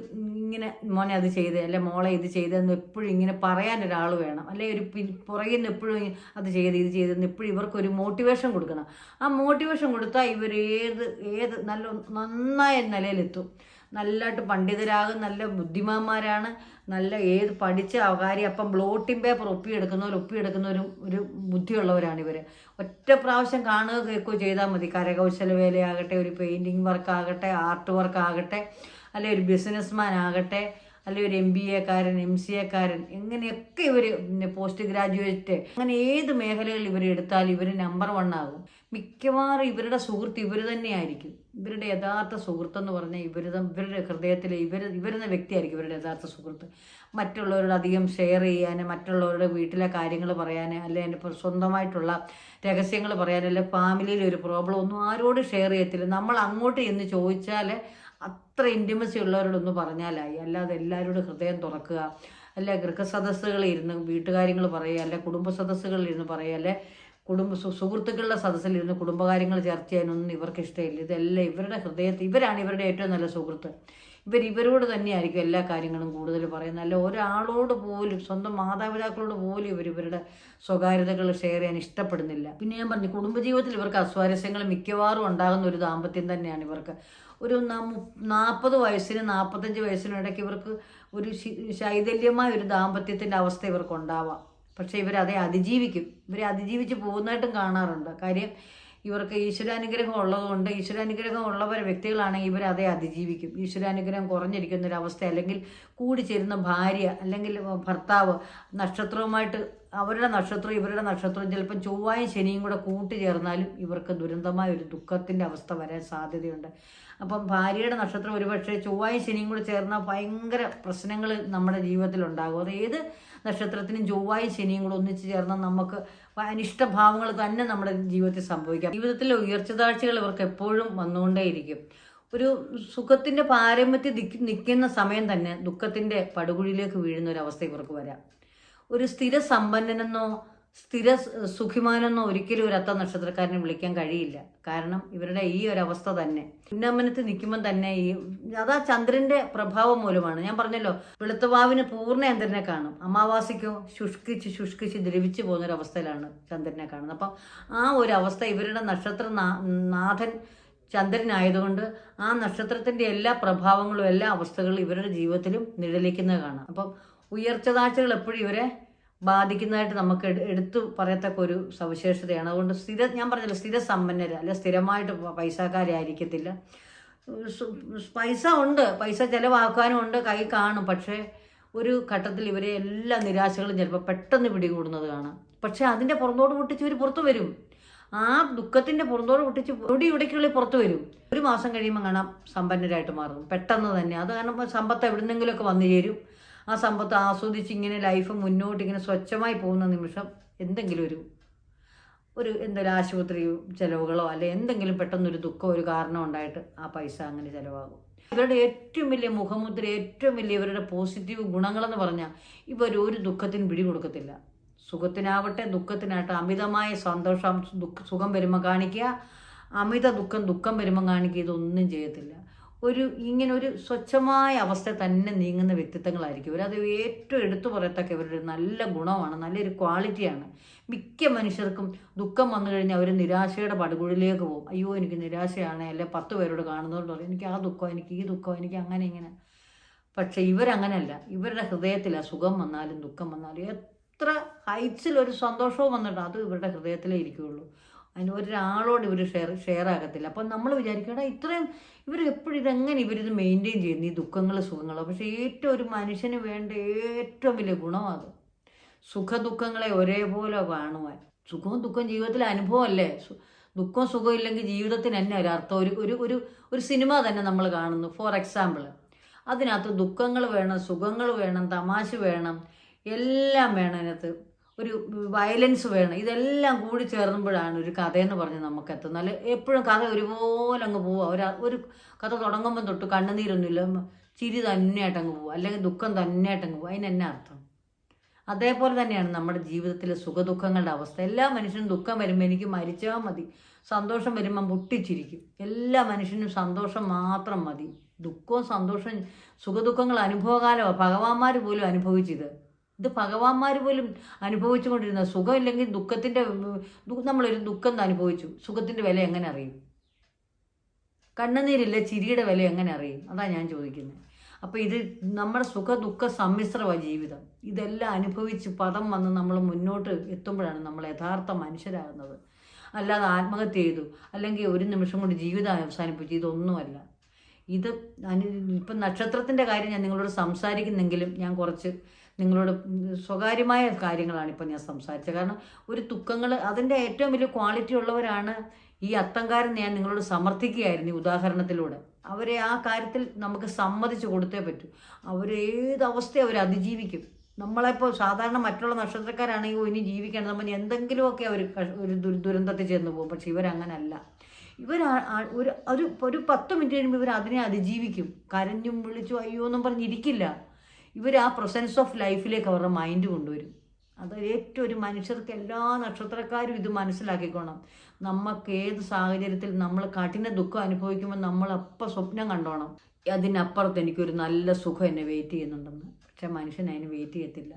ഇങ്ങനെ മോനെ അത് ചെയ്തേ അല്ലെ മോളെ ഇത് ചെയ്തതെന്ന് എപ്പോഴും ഇങ്ങനെ പറയാൻ വേണം. അല്ലെ ഒരു പുറകിൽ നിന്ന് എപ്പോഴും അത് ചെയ്ത് ഇത് ചെയ്തെന്ന് എപ്പോഴും ഇവർക്കൊരു മോട്ടിവേഷൻ കൊടുക്കണം. ആ മോട്ടിവേഷൻ കൊടുത്താൽ ഇവർ ഏത് ഏത് നല്ല നന്നായ നിലയിലെത്തും. നല്ലതായിട്ട് പണ്ഡിതരാകും നല്ല ബുദ്ധിമാന്മാരാണ് നല്ല ഏത് പഠിച്ച കാര്യം അപ്പം ബ്ലോട്ടിംഗ് പേപ്പർ ഒപ്പിയെടുക്കുന്നവർ ഒപ്പിയെടുക്കുന്നവരും ഒരു ബുദ്ധിയുള്ളവരാണ് ഇവർ ഒറ്റ പ്രാവശ്യം കാണുക കേൾക്കുകയോ ചെയ്താൽ മതി. കരകൗശല വേലയാകട്ടെ ഒരു പെയിന്റിങ് വർക്ക് ആകട്ടെ ആർട്ട് വർക്ക് ആകട്ടെ അല്ലെ ഒരു ബിസിനസ്മാൻ ആകട്ടെ അല്ലെ ഒരു എം ബി എക്കാരൻ എം സി എക്കാരൻ ഇങ്ങനെയൊക്കെ ഇവർ പോസ്റ്റ് ഗ്രാജുവേറ്റ് അങ്ങനെ ഏത് മേഖലകളിൽ ഇവർ എടുത്താലും ഇവർ നമ്പർ വൺ ആകും. മിക്കവാറും ഇവരുടെ സുഹൃത്ത് ഇവർ തന്നെയായിരിക്കും. ഇവരുടെ യഥാർത്ഥ സുഹൃത്തെന്ന് പറഞ്ഞാൽ ഇവർ ഇവരുടെ ഹൃദയത്തിൽ ഇവർ ഇവരുന്ന വ്യക്തിയായിരിക്കും ഇവരുടെ യഥാർത്ഥ സുഹൃത്ത്. മറ്റുള്ളവരോട് അധികം ഷെയർ ചെയ്യാൻ മറ്റുള്ളവരുടെ വീട്ടിലെ കാര്യങ്ങൾ പറയാൻ അല്ലെ എന്റെ സ്വന്തമായിട്ടുള്ള രഹസ്യങ്ങൾ പറയാൻ അല്ലെ ഫാമിലിയിൽ ഒരു പ്രോബ്ലം ഒന്നും ആരോടും ഷെയർ ചെയ്യത്തില്ല. നമ്മൾ അങ്ങോട്ട് എന്ന് ചോദിച്ചാൽ അത്ര ഇന്റിമസി ഉള്ളവരോടൊന്ന് പറഞ്ഞാലായി. അല്ലാതെ എല്ലാവരോടും ഹൃദയം തുറക്കുക അല്ലെ ഗൃഹസദസ്സുകളിൽ ഇരുന്ന് വീട്ടുകാര്യങ്ങൾ പറയുക അല്ലെ കുടുംബ സദസ്സുകളിൽ ഇരുന്ന് പറയുക അല്ലെ കുടുംബ സുഹൃത്തുക്കളുടെ സദസ്സിലിരുന്ന് കുടുംബകാര്യങ്ങൾ ചർച്ച ചെയ്യാനൊന്നും ഇവർക്ക് ഇഷ്ടമില്ല ഇതെല്ലാം ഇവരുടെ ഹൃദയത്തിൽ ഇവരാണ് ഇവരുടെ ഏറ്റവും നല്ല സുഹൃത്ത്. ഇവർ ഇവരോട് തന്നെയായിരിക്കും എല്ലാ കാര്യങ്ങളും കൂടുതൽ പറയുന്നത്. അല്ല ഒരാളോട് പോലും സ്വന്തം മാതാപിതാക്കളോട് പോലും ഇവർ ഇവരുടെ സ്വകാര്യതകൾ ഷെയർ ചെയ്യാൻ ഇഷ്ടപ്പെടുന്നില്ല. പിന്നെ ഞാൻ പറഞ്ഞു കുടുംബജീവിതത്തിൽ ഇവർക്ക് അസ്വാരസ്യങ്ങൾ മിക്കവാറും ഉണ്ടാകുന്ന ഒരു ദാമ്പത്യം തന്നെയാണ് ഇവർക്ക്. ഒരു നാൽപ്പത് വയസ്സിന് നാൽപ്പത്തഞ്ച് വയസ്സിനും ഇടയ്ക്ക് ഇവർക്ക് ഒരു ശൈതല്യമായ ഒരു ദാമ്പത്യത്തിന്റെ അവസ്ഥ ഇവർക്ക് ഉണ്ടാവാം. പക്ഷേ ഇവരതെ അതിജീവിക്കും. ഇവരെ അതിജീവിച്ച് പോകുന്നതായിട്ടും കാണാറുണ്ട്. കാര്യം ഇവർക്ക് ഈശ്വരാനുഗ്രഹം ഉള്ളതുകൊണ്ട് ഈശ്വരാനുഗ്രഹം ഉള്ളവർ വ്യക്തികളാണെങ്കിൽ ഇവരതെ അതേ അതിജീവിക്കും. ഈശ്വരാനുഗ്രഹം കുറഞ്ഞിരിക്കുന്ന ഒരു അവസ്ഥ അല്ലെങ്കിൽ കൂടി ചേരുന്ന ഭാര്യ അല്ലെങ്കിൽ ഭർത്താവ് നക്ഷത്രവുമായിട്ട് അവരുടെ നക്ഷത്രം ഇവരുടെ നക്ഷത്രം ചിലപ്പം ചൊവ്വായും ശനിയും കൂടെ കൂട്ടുചേർന്നാലും ഇവർക്ക് ദുരന്തമായ ഒരു ദുഃഖത്തിന്റെ അവസ്ഥ വരാൻ സാധ്യതയുണ്ട്. അപ്പം ഭാര്യയുടെ നക്ഷത്രം ഒരുപക്ഷെ ചൊവ്വായും ശനിയും കൂടെ ചേർന്നാൽ ഭയങ്കര പ്രശ്നങ്ങൾ നമ്മുടെ ജീവിതത്തിൽ ഉണ്ടാകും അത് ഏത് നക്ഷത്രത്തിനും ചൊവ്വായും ശനിയും കൂടെ ഒന്നിച്ച് ചേർന്നാൽ നമുക്ക് അനിഷ്ടഭാവങ്ങൾ തന്നെ നമ്മുടെ ജീവിതത്തിൽ സംഭവിക്കാം. ജീവിതത്തിലെ ഉയർച്ച താഴ്ചകൾ ഇവർക്ക് എപ്പോഴും വന്നുകൊണ്ടേയിരിക്കും. ഒരു സുഖത്തിന്റെ പാരമ്പര്യത്തിൽ നിൽക്കുന്ന സമയം തന്നെ ദുഃഖത്തിന്റെ പടുകുഴിയിലേക്ക് വീഴുന്ന ഒരു അവസ്ഥ ഇവർക്ക് വരാം. ഒരു സ്ഥിര സമ്പന്നനെന്നോ സ്ഥിര സുഖിമാനൊന്നും ഒരിക്കലും ഒരു അത്ത നക്ഷത്രക്കാരനെ വിളിക്കാൻ കഴിയില്ല. കാരണം ഇവരുടെ ഈ ഒരു അവസ്ഥ തന്നെ. ഉന്നമനത്തിൽ നിൽക്കുമ്പോൾ തന്നെ ഈ അതാ ചന്ദ്രന്റെ പ്രഭാവം മൂലമാണ്. ഞാൻ പറഞ്ഞല്ലോ വെളുത്തവാവിന് പൂർണ ചന്ദ്രനെ കാണും. അമാവാസിക്കോ ശുഷ്കിച്ച് ശുഷ്കിച്ച് ദ്രവിച്ചു പോകുന്ന ഒരു അവസ്ഥയിലാണ് ചന്ദ്രനെ കാണുന്നത്. അപ്പം ആ ഒരു അവസ്ഥ ഇവരുടെ നക്ഷത്ര നാഥൻ ചന്ദ്രനായതുകൊണ്ട് ആ നക്ഷത്രത്തിന്റെ എല്ലാ പ്രഭാവങ്ങളും എല്ലാ അവസ്ഥകളും ഇവരുടെ ജീവിതത്തിലും നിഴലിക്കുന്നത് കാണാം. അപ്പം ഉയർച്ചതാഴ്ചകൾ എപ്പോഴും ഇവരെ ബാധിക്കുന്നതായിട്ട് നമുക്ക് എടുത്തു പറയത്തക്ക ഒരു സവിശേഷതയാണ്. അതുകൊണ്ട് സ്ഥിര ഞാൻ പറഞ്ഞല്ലോ സ്ഥിര സമ്പന്നര് അല്ലെ സ്ഥിരമായിട്ട് പൈസക്കാരായിരിക്കത്തില്ല പൈസ ഉണ്ട് പൈസ ചിലവാക്കാനും ഉണ്ട് കൈ കാണും. പക്ഷേ ഒരു ഘട്ടത്തിൽ ഇവരെ എല്ലാ നിരാശകളും ചിലപ്പോൾ പെട്ടെന്ന് പിടികൂടുന്നത് കാണാം. പക്ഷേ അതിന്റെ പുറന്തോട് പൊട്ടിച്ച് ഇവർ പുറത്തു വരും. ആ ദുഃഖത്തിന്റെ പുറന്തോട് പൊട്ടിച്ച് ഇവിടെ ഇവിടേക്കുള്ളിൽ പുറത്തു വരും. ഒരു മാസം കഴിയുമ്പോൾ കാണാം സമ്പന്നരായിട്ട് മാറും പെട്ടെന്ന് തന്നെ. അത് കാരണം സമ്പത്ത് എവിടെന്നെങ്കിലുമൊക്കെ വന്നു ചേരും. ആ സമ്പത്ത് ആസ്വദിച്ച് ഇങ്ങനെ ലൈഫ് മുന്നോട്ട് ഇങ്ങനെ സ്വച്ഛമായി പോകുന്ന നിമിഷം എന്തെങ്കിലും ഒരു ഒരു എന്തെങ്കിലും ആശുപത്രി ചിലവുകളോ അല്ലെ എന്തെങ്കിലും പെട്ടെന്നൊരു ദുഃഖം ഒരു കാരണം ഉണ്ടായിട്ട് ആ പൈസ അങ്ങനെ ചിലവാകും. ഇവരുടെ ഏറ്റവും വലിയ മുഖമുദ്ര ഏറ്റവും വലിയ ഇവരുടെ പോസിറ്റീവ് ഗുണങ്ങളെന്ന് പറഞ്ഞാൽ ഇവർ ഒരു ദുഃഖത്തിന് പിടി കൊടുക്കത്തില്ല. സുഖത്തിനാവട്ടെ ദുഃഖത്തിനാവട്ടെ അമിതമായ സന്തോഷം സുഖം വരുമ്പോൾ കാണിക്കുക അമിത ദുഃഖം ദുഃഖം വരുമ്പോൾ കാണിക്കുക ഇതൊന്നും ചെയ്യത്തില്ല. ഒരു ഇങ്ങനെ ഒരു സ്വച്ഛമായ അവസ്ഥ തന്നെ നീങ്ങുന്ന വ്യക്തിത്വങ്ങളായിരിക്കും. ഇവരത് ഏറ്റവും എടുത്തു പറയത്തക്ക ഇവരുടെ നല്ല ഗുണമാണ് നല്ലൊരു ക്വാളിറ്റിയാണ്. മിക്ക മനുഷ്യർക്കും ദുഃഖം വന്നു കഴിഞ്ഞാൽ അവർ നിരാശയുടെ പടുകുഴിലേക്ക് പോകും. അയ്യോ എനിക്ക് നിരാശയാണ് അല്ലെ പത്ത് പേരോട് കാണുന്നതുകൊണ്ട് പറയും എനിക്ക് ആ ദുഃഖം എനിക്ക് ഈ ദുഃഖം എനിക്ക് അങ്ങനെ ഇങ്ങനെ. പക്ഷെ ഇവരങ്ങനെയല്ല ഇവരുടെ ഹൃദയത്തിൽ സുഖം വന്നാലും ദുഃഖം വന്നാലും എത്ര ഹൈറ്റ്സിൽ ഒരു സന്തോഷവും വന്നിട്ട് അത് ഇവരുടെ ഹൃദയത്തിലേ ഇരിക്കുകയുള്ളൂ. അതിന് ഒരാളോട് ഇവർ ഷെയർ ഷെയർ ആകത്തില്ല അപ്പം നമ്മൾ വിചാരിക്കടാ ഇത്രയും ഇവർ എപ്പോഴും ഇതെങ്ങനെ ഇവരിത് മെയിന്റെയിൻ ചെയ്യുന്നു ഈ ദുഃഖങ്ങൾ സുഖങ്ങൾ പക്ഷേ ഏറ്റവും ഒരു മനുഷ്യന് വേണ്ട ഏറ്റവും വലിയ ഗുണം അത് സുഖദുഃഖങ്ങളെ ഒരേപോലെ കാണുവാൻ. സുഖവും ദുഃഖവും ജീവിതത്തിൽ അനുഭവമല്ലേ ദുഃഖവും സുഖവും ഇല്ലെങ്കിൽ ജീവിതത്തിന് തന്നെ ഒരു അർത്ഥം. ഒരു ഒരു ഒരു ഒരു സിനിമ തന്നെ നമ്മൾ കാണുന്നു. ഫോർ എക്സാമ്പിൾ അതിനകത്ത് ദുഃഖങ്ങൾ വേണം സുഖങ്ങൾ വേണം തമാശ വേണം എല്ലാം വേണം അതിനകത്ത്. ഒരു വയലൻസ് വേണം. ഇതെല്ലാം കൂടി ചേർന്നുമ്പോഴാണ് ഒരു കഥയെന്ന് പറഞ്ഞ് നമുക്ക് എത്തുന്നത് എപ്പോഴും കഥ ഒരുപോലെ അങ്ങ് പോവുക. ഒരു ഒരു കഥ തുടങ്ങുമ്പോൾ തൊട്ട് കണ്ണുനീരൊന്നുമില്ല ചിരി തന്നെയായിട്ട് അങ്ങ് പോവുക. അല്ലെങ്കിൽ ദുഃഖം തന്നെയായിട്ട് അങ്ങ് പോവുക. അതിന് എന്നാ അർത്ഥം. അതേപോലെ തന്നെയാണ് നമ്മുടെ ജീവിതത്തിലെ സുഖദുഃഖങ്ങളുടെ അവസ്ഥ. എല്ലാ മനുഷ്യനും ദുഃഖം വരുമ്പോൾ എനിക്ക് മരിച്ചാൽ മതി. സന്തോഷം വരുമ്പം പൊട്ടിച്ചിരിക്കും. എല്ലാ മനുഷ്യനും സന്തോഷം മാത്രം മതി. ദുഃഖവും സന്തോഷവും സുഖദുഃഖങ്ങൾ അനുഭവകാലമാണ് ഭഗവാന്മാർ പോലും അനുഭവിച്ചത് ഇത് ഭഗവാന്മാർ പോലും അനുഭവിച്ചുകൊണ്ടിരുന്ന സുഖമില്ലെങ്കിൽ ദുഃഖത്തിന്റെ നമ്മളൊരു ദുഃഖം അനുഭവിച്ചു. സുഖത്തിന്റെ വില എങ്ങനെ അറിയും? കണ്ണുനീരില്ല ചിരിയുടെ വില എങ്ങനെ അറിയും? അതാണ് ഞാൻ ചോദിക്കുന്നത്. അപ്പോൾ ഇത് നമ്മുടെ സുഖ ദുഃഖ സമ്മിശ്രമാണ് ജീവിതം. ഇതെല്ലാം അനുഭവിച്ച് പദം വന്ന് നമ്മൾ മുന്നോട്ട് എത്തുമ്പോഴാണ് നമ്മൾ യഥാർത്ഥ മനുഷ്യരാകുന്നത്. അല്ലാതെ ആത്മഹത്യ ചെയ്തു. അല്ലെങ്കിൽ ഒരു നിമിഷം കൊണ്ട് ജീവിതം അവസാനിപ്പിച്ചു. ഇതൊന്നുമല്ല. ഇത് ഇപ്പം നക്ഷത്രത്തിന്റെ കാര്യം ഞാൻ നിങ്ങളോട് സംസാരിക്കുന്നെങ്കിലും ഞാൻ കുറച്ച് നിങ്ങളോട് സ്വകാര്യമായ കാര്യങ്ങളാണ് ഇപ്പം ഞാൻ സംസാരിച്ചത്. കാരണം ഒരു ദുഃഖങ്ങൾ അതിന്റെ ഏറ്റവും വലിയ ക്വാളിറ്റി ഉള്ളവരാണ് ഈ അത്തങ്കാരൻ ഞാൻ നിങ്ങളോട് സമർത്ഥിക്കുകയായിരുന്നു ഈ ഉദാഹരണത്തിലൂടെ. അവരെ ആ കാര്യത്തിൽ നമുക്ക് സമ്മതിച്ചു കൊടുത്തേ പറ്റൂ. അവർ ഏത് അവർ അതിജീവിക്കും. നമ്മളെപ്പോൾ സാധാരണ മറ്റുള്ള നക്ഷത്രക്കാരാണെങ്കിൽ ഇനി ജീവിക്കണം നമ്മൾ എന്തെങ്കിലുമൊക്കെ അവർ ഒരു ദുര- ദുരന്തത്തിൽ ചെന്ന് പോകും. പക്ഷെ ഇവരങ്ങനല്ല. ഇവർ ഒരു ഒരു ഒരു പത്ത് മിനിറ്റ് കഴിയുമ്പോൾ ഇവർ അതിനെ അതിജീവിക്കും. കരഞ്ഞും വിളിച്ചു അയ്യോ എന്നും പറഞ്ഞിരിക്കില്ല ഇവർ ആ പ്രസൻസ് ഓഫ് ലൈഫിലേക്ക് അവരുടെ മൈൻഡ് കൊണ്ടുവരും. അത് ഏറ്റവും ഒരു മനുഷ്യർക്ക് എല്ലാ നക്ഷത്രക്കാരും ഇത് മനസ്സിലാക്കിക്കോണം. നമുക്ക് ഏത് സാഹചര്യത്തിൽ നമ്മൾ കഠിന ദുഃഖം അനുഭവിക്കുമ്പോൾ നമ്മൾ അപ്പം സ്വപ്നം കണ്ടോണം. അതിനപ്പുറത്ത് എനിക്കൊരു നല്ല സുഖം എന്നെ വെയിറ്റ് ചെയ്യുന്നുണ്ടെന്ന്. പക്ഷെ മനുഷ്യൻ അതിന് വെയിറ്റ് ചെയ്യത്തില്ല.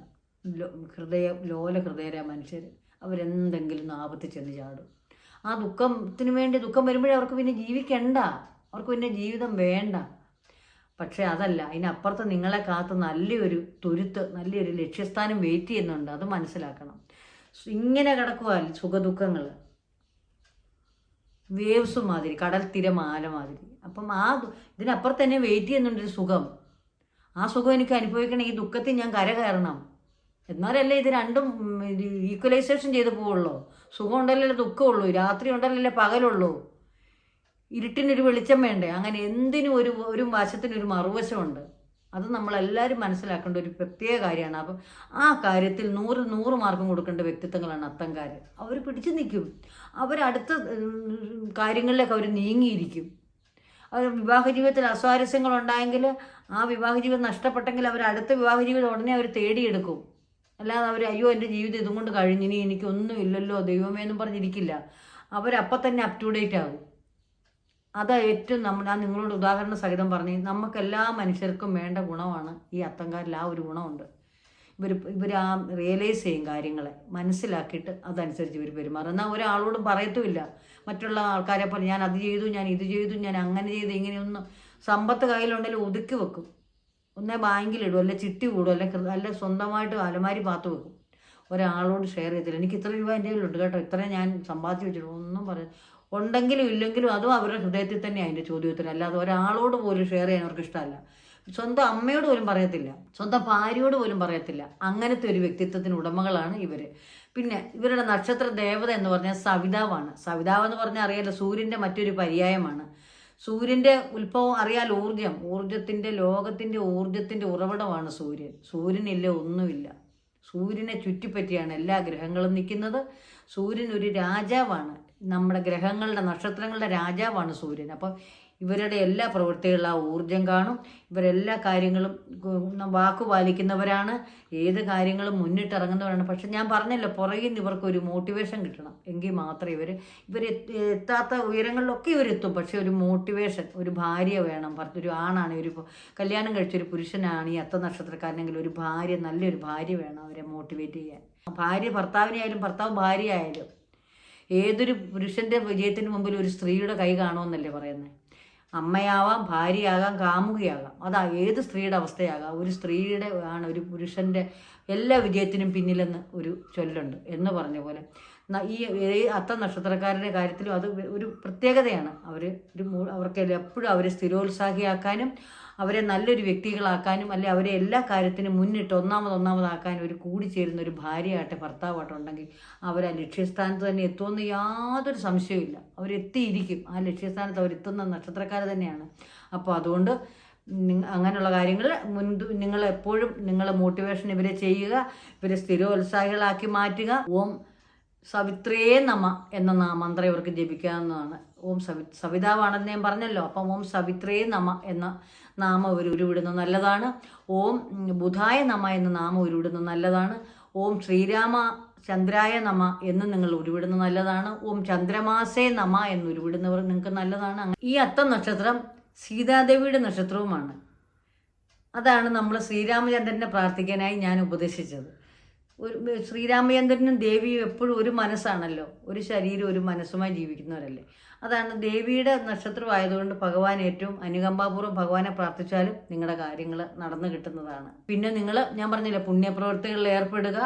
ഹൃദയ ലോല ഹൃദയരാ മനുഷ്യർ അവരെന്തെങ്കിലും ആപത്ത് ചെന്ന് ചാടും. ആ ദുഃഖത്തിന് വേണ്ടി ദുഃഖം വരുമ്പോഴേ അവർക്ക് പിന്നെ ജീവിക്കണ്ട. അവർക്ക് പിന്നെ ജീവിതം വേണ്ട. പക്ഷേ അതല്ല അതിനപ്പുറത്ത് നിങ്ങളെ കാത്ത് നല്ലൊരു തുരുത്ത് നല്ലൊരു ലക്ഷ്യസ്ഥാനം വെയിറ്റ് ചെയ്യുന്നുണ്ട്. അത് മനസ്സിലാക്കണം. ഇങ്ങനെ കിടക്കുക സുഖദുഃഖങ്ങൾ വേവ്സ് മാതിരി കടൽ തിരമാല മാതിരി. അപ്പം ആ ഇതിനപ്പുറത്ത് തന്നെ വെയിറ്റ് ചെയ്യുന്നുണ്ടൊരു സുഖം. ആ സുഖം എനിക്ക് അനുഭവിക്കണം ഈ ദുഃഖത്തിൽ ഞാൻ കര കയറണം. എന്നാലല്ലേ ഇത് രണ്ടും ഈക്വലൈസേഷൻ ചെയ്ത് പോവുള്ളൂ. സുഖം ഉണ്ടല്ലേ ദുഃഖമുള്ളൂ രാത്രി ഉണ്ടല്ലേ പകലുള്ളൂ. ഇരുട്ടിനൊരു വെളിച്ചം വേണ്ടേ? അങ്ങനെ എന്തിനും ഒരു ഒരു വശത്തിനൊരു മറുവശമുണ്ട്. അത് നമ്മളെല്ലാവരും മനസ്സിലാക്കേണ്ട ഒരു പ്രത്യേക കാര്യമാണ്. അപ്പം ആ കാര്യത്തിൽ നൂറ് നൂറ് മാർക്കും കൊടുക്കേണ്ട വ്യക്തിത്വങ്ങളാണ് അത്തംകാർ അവർ പിടിച്ചു നിൽക്കും. അവരടുത്ത കാര്യങ്ങളിലേക്ക് അവർ നീങ്ങിയിരിക്കും. അവർ വിവാഹ ജീവിതത്തിൽ അസ്വാരസ്യങ്ങൾ ഉണ്ടായെങ്കിൽ ആ വിവാഹ ജീവിതം നഷ്ടപ്പെട്ടെങ്കിൽ അവർ അടുത്ത വിവാഹ ജീവിതം ഉടനെ അവർ തേടിയെടുക്കും. അല്ലാതെ അവർ അയ്യോ എന്റെ ജീവിതം ഇതും കൊണ്ട് കഴിഞ്ഞിനി എനിക്കൊന്നും ഇല്ലല്ലോ. ദൈവമേ എന്നും പറഞ്ഞിരിക്കില്ല. അവരപ്പം തന്നെ അപ് ടു ഡേറ്റ് ആകും അതാ ഏറ്റവും നമ്മൾ ഞാൻ നിങ്ങളോട് ഉദാഹരണ സഹിതം പറഞ്ഞു നമുക്ക് എല്ലാ മനുഷ്യർക്കും വേണ്ട ഗുണമാണ് ഈ അത്തങ്കാരിൽ ആ ഒരു ഗുണമുണ്ട്. ഇവർ ഇവർ ആ റിയലൈസ് ചെയ്യും കാര്യങ്ങളെ മനസ്സിലാക്കിയിട്ട് അതനുസരിച്ച് ഇവർ പെരുമാറും. എന്നാൽ ഒരാളോടും പറയത്തുമില്ല. മറ്റുള്ള ആൾക്കാരെ പോലെ ഞാൻ അത് ചെയ്തു ഞാൻ ഇത് ചെയ്തു ഞാൻ അങ്ങനെ ചെയ്തു ഇങ്ങനെയൊന്നും സമ്പത്ത് കയ്യിലുണ്ടെങ്കിൽ ഒതുക്കി വെക്കും. ഒന്നേ ബാങ്കിലിടും അല്ലെ ചിട്ടി കൂടും അല്ലെ നല്ല സ്വന്തമായിട്ട് അലമാരി പാത്ത് വെക്കും. ഒരാളോട് ഷെയർ ചെയ്തില്ല എനിക്ക് ഇത്ര രൂപ എന്റെ കയ്യിലുണ്ട് കേട്ടോ. ഇത്രയും ഞാൻ സമ്പാദിച്ചു വെച്ചിട്ടുണ്ട്. ഒന്നും പറയും ഉണ്ടെങ്കിലും ഇല്ലെങ്കിലും അതും അവരുടെ ഹൃദയത്തിൽ തന്നെ അതിന്റെ ചോദ്യോത്തരം. അല്ലാതെ ഒരാളോട് പോലും ഷെയർ ചെയ്യാൻ അവർക്ക് ഇഷ്ടമല്ല. സ്വന്തം അമ്മയോട് പോലും പറയത്തില്ല. സ്വന്തം ഭാര്യയോട് പോലും പറയത്തില്ല. അങ്ങനത്തെ ഒരു വ്യക്തിത്വത്തിന് ഉടമകളാണ് ഇവർ പിന്നെ ഇവരുടെ നക്ഷത്ര ദേവത എന്ന് പറഞ്ഞാൽ സവിതാവാണ്. സവിതാവ് എന്ന് പറഞ്ഞാൽ അറിയാലോ സൂര്യന്റെ മറ്റൊരു പര്യായമാണ്. സൂര്യന്റെ ഉത്ഭവം അറിയാൽ ഊർജം ഊർജത്തിന്റെ ലോകത്തിന്റെ ഊർജത്തിന്റെ ഉറവിടമാണ് സൂര്യൻ. സൂര്യനില്ല ഒന്നുമില്ല. സൂര്യനെ ചുറ്റിപ്പറ്റിയാണ് എല്ലാ ഗ്രഹങ്ങളും നിൽക്കുന്നത്. സൂര്യൻ ഒരു രാജാവാണ്. നമ്മുടെ ഗ്രഹങ്ങളുടെ നക്ഷത്രങ്ങളുടെ രാജാവാണ് സൂര്യൻ. അപ്പം ഇവരുടെ എല്ലാ പ്രവൃത്തികളിലും ആ ഊർജം കാണും. ഇവരെല്ലാ കാര്യങ്ങളും വാക്കു പാലിക്കുന്നവരാണ്. ഏത് കാര്യങ്ങളും മുന്നിട്ടിറങ്ങുന്നവരാണ്. പക്ഷെ ഞാൻ പറഞ്ഞല്ലോ പുറകിൽ നിന്ന് ഇവർക്ക് ഒരു മോട്ടിവേഷൻ കിട്ടണം. എങ്കിൽ മാത്രമേ ഇവർ ഇവർ എത്താത്ത ഉയരങ്ങളിലൊക്കെ ഇവരെത്തും പക്ഷെ ഒരു മോട്ടിവേഷൻ ഒരു ഭാര്യ വേണം. പറഞ്ഞൊരു ഒരു ആണാണ് ഒരു കല്യാണം കഴിച്ചൊരു പുരുഷനാണ് ഈ അത്ത നക്ഷത്രക്കാരനെങ്കിൽ ഒരു ഭാര്യ നല്ലൊരു ഭാര്യ വേണം അവരെ മോട്ടിവേറ്റ് ചെയ്യാൻ. ഭാര്യ ഭർത്താവിനെ ആയാലും ഭർത്താവ് ഭാര്യ ആയാലും ഏതൊരു പുരുഷന്റെ വിജയത്തിന് മുമ്പിൽ ഒരു സ്ത്രീയുടെ കൈ കാണുമെന്നല്ലേ പറയുന്നത് അമ്മയാവാം ഭാര്യയാകാം കാമുകയാകാം. അതാ ഏത് സ്ത്രീയുടെ അവസ്ഥയാകാം? ഒരു സ്ത്രീയുടെ ആണ് ഒരു പുരുഷന്റെ എല്ലാ വിജയത്തിനും പിന്നിലെന്ന് ഒരു ചൊല്ലുണ്ട് എന്ന് പറഞ്ഞ പോലെ. ഈ അത്ത നക്ഷത്രക്കാരുടെ കാര്യത്തിലും അത് ഒരു പ്രത്യേകതയാണ്. അവർ ഒരു അവർക്ക് എപ്പോഴും അവരെ സ്ഥിരോത്സാഹിയാക്കാനും അവരെ നല്ലൊരു വ്യക്തികളാക്കാനും അല്ലെ അവരെ എല്ലാ കാര്യത്തിനും മുന്നിട്ട് ഒന്നാമത് ഒന്നാമതാക്കാനും ഒരു കൂടിച്ചേരുന്ന ഒരു ഭാര്യയാട്ടെ ഭർത്താവാട്ടെ ഉണ്ടെങ്കിൽ അവർ ആ ലക്ഷ്യസ്ഥാനത്ത് തന്നെ എത്തുമെന്ന് യാതൊരു സംശയമില്ല അവരെത്തിയിരിക്കും ആ ലക്ഷ്യസ്ഥാനത്ത് അവരെത്തുന്ന നക്ഷത്രക്കാർ തന്നെയാണ്. അപ്പോൾ അതുകൊണ്ട് അങ്ങനെയുള്ള കാര്യങ്ങൾ മുൻ നിങ്ങൾ എപ്പോഴും നിങ്ങളെ മോട്ടിവേഷൻ ഇവരെ ചെയ്യുക ഇവരെ സ്ഥിരോത്സാഹികളാക്കി മാറ്റുക. ഓം സവിത്രേ നമ എന്ന മന്ത്രം ഇവർക്ക് ജപിക്കാവുന്നതാണ്. ഓം സവി സവിതാവാണെന്ന് ഞാൻ പറഞ്ഞല്ലോ. അപ്പം ഓം സവിത്രേ നമ എന്ന നാമം ഇവർ ഉരുവിടുന്നത് നല്ലതാണ്. ഓം ബുധായ നമ എന്ന നാമം ഉരുവിടുന്നത് നല്ലതാണ്. ഓം ശ്രീരാമ ചന്ദ്രായ നമ എന്ന് നിങ്ങൾ ഉരുവിടുന്നത് നല്ലതാണ്. ഓം ചന്ദ്രമാസേ നമ എന്ന് ഉരുവിടുന്നവർ നിങ്ങൾക്ക് നല്ലതാണ്. ഈ അത്തം നക്ഷത്രം സീതാദേവിയുടെ നക്ഷത്രവുമാണ്. അതാണ് നമ്മൾ ശ്രീരാമചന്ദ്രനെ പ്രാർത്ഥിക്കാനായി ഞാൻ ഉപദേശിച്ചത്. ഒരു ശ്രീരാമചന്ദ്രനും ദേവിയും എപ്പോഴും ഒരു മനസ്സാണല്ലോ. ഒരു ശരീരം ഒരു മനസ്സുമായി ജീവിക്കുന്നവരല്ലേ. അതാണ് ദേവിയുടെ നക്ഷത്രമായതുകൊണ്ട് ഭഗവാൻ ഏറ്റവും അനുകമ്പാപൂർവം ഭഗവാനെ പ്രാർത്ഥിച്ചാലും നിങ്ങളുടെ കാര്യങ്ങൾ നടന്നു കിട്ടുന്നതാണ്. പിന്നെ നിങ്ങൾ ഞാൻ പറഞ്ഞില്ലേ പുണ്യപ്രവൃത്തികളിൽ ഏർപ്പെടുക.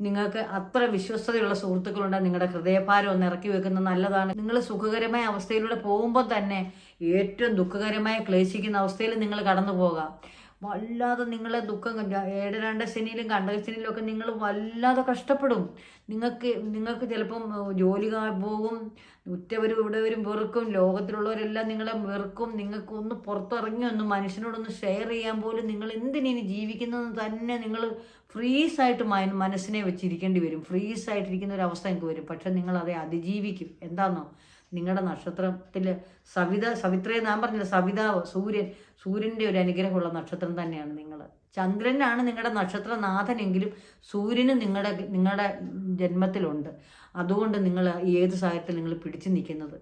നിങ്ങൾക്ക് അത്ര വിശ്വസ്തതയുള്ള സുഹൃത്തുക്കളുണ്ട്. നിങ്ങളുടെ ഹൃദയഭാരം ഒന്ന് ഇറക്കി വെക്കുന്നത് നല്ലതാണ്. നിങ്ങൾ സുഖകരമായ അവസ്ഥയിലൂടെ പോകുമ്പോൾ തന്നെ ഏറ്റവും ദുഃഖകരമായ ക്ലേശിക്കുന്ന അവസ്ഥയിൽ നിങ്ങൾ കടന്നു പോകാം വല്ലാതെ നിങ്ങളെ ദുഃഖം ഏട രണ്ട ശനിയിലും കണ്ടകശനിയിലും ഒക്കെ നിങ്ങൾ വല്ലാതെ കഷ്ടപ്പെടും. നിങ്ങൾക്ക് നിങ്ങൾക്ക് ചിലപ്പം ജോലി പോകും ഉറ്റവരും ഇവിടെവരും വെറുക്കും ലോകത്തിലുള്ളവരെല്ലാം നിങ്ങളെ വെറുക്കും. നിങ്ങൾക്ക് ഒന്ന് പുറത്തിറങ്ങി ഒന്ന് മനുഷ്യനോടൊന്ന് ഷെയർ ചെയ്യാൻ പോലും നിങ്ങൾ എന്തിനു ജീവിക്കുന്നതെന്ന് തന്നെ നിങ്ങൾ ഫ്രീസായിട്ട് മനസ്സിനെ വെച്ചിരിക്കേണ്ടി വരും. ഫ്രീസായിട്ടിരിക്കുന്ന ഒരു അവസ്ഥ നിങ്ങൾക്ക് വരും. പക്ഷെ നിങ്ങളതെ അതിജീവിക്കും. എന്താണെന്നോ നിങ്ങളുടെ നക്ഷത്രത്തിൽ സവിത സവിത്രയെ ഞാൻ പറഞ്ഞില്ല സവിതാവ് സൂര്യൻ സൂര്യന്റെ ഒരു അനുഗ്രഹമുള്ള നക്ഷത്രം തന്നെയാണ് നിങ്ങൾ ചന്ദ്രനാണ് നിങ്ങളുടെ നക്ഷത്രനാഥനെങ്കിലും സൂര്യന് നിങ്ങളുടെ നിങ്ങളുടെ ജന്മത്തിലുണ്ട്. അതുകൊണ്ട് നിങ്ങൾ ഏത് സാഹചര്യത്തിൽ നിങ്ങൾ പിടിച്ചു നിൽക്കുന്നത്?